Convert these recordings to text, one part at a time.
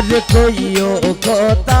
আর কইও কথা।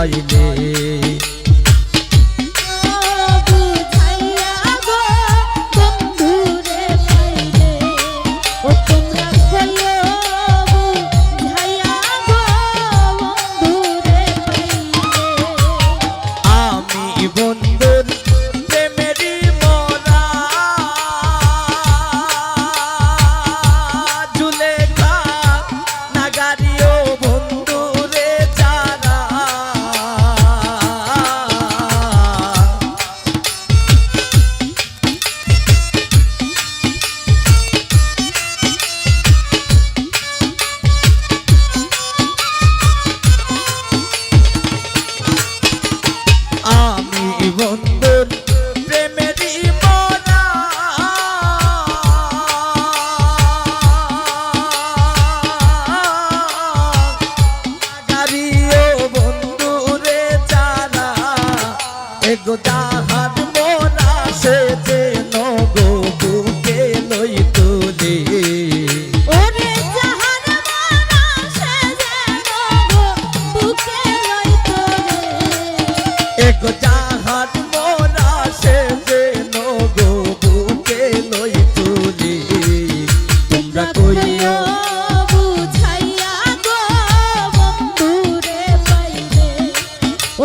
চাইলে গো তাহার মন আসে যেন গো বুকে লই তুলে। এগো যাহার মন আসে যেন গো বুকে লই তুলে। তোমরা কইও বুঝাইয়া গো বন্ধুরে পাইলে ও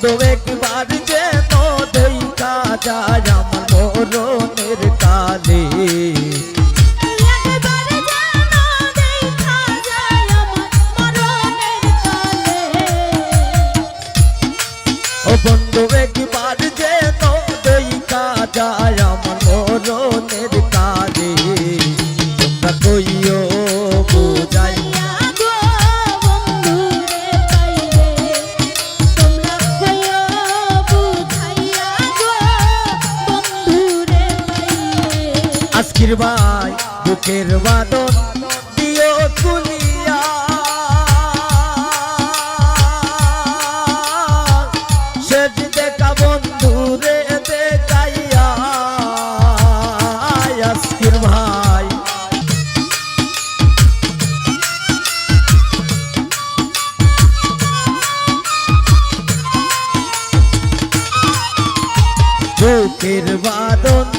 বন্ধু একবার যে তো দেখা যায় আমার মরণের কালে। বন্ধু এক পীর ভাই বুকের বাদন দিও কুলিয়া বন্ধু রে ভাই। বুকের বাদন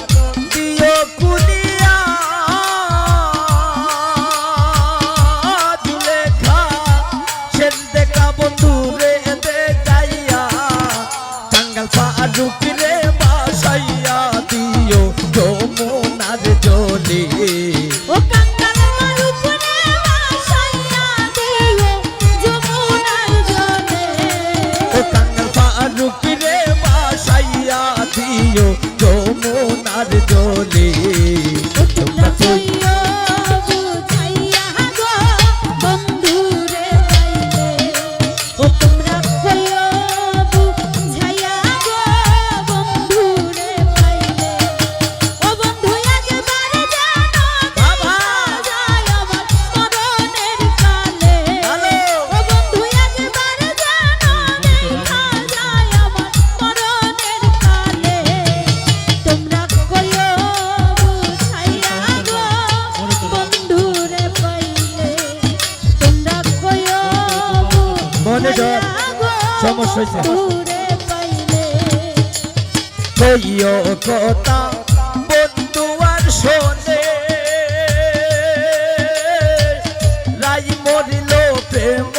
কারণে সমস্যা হয়েছে। কইও কথা বন্ধু আর শোনে। রাই প্রেম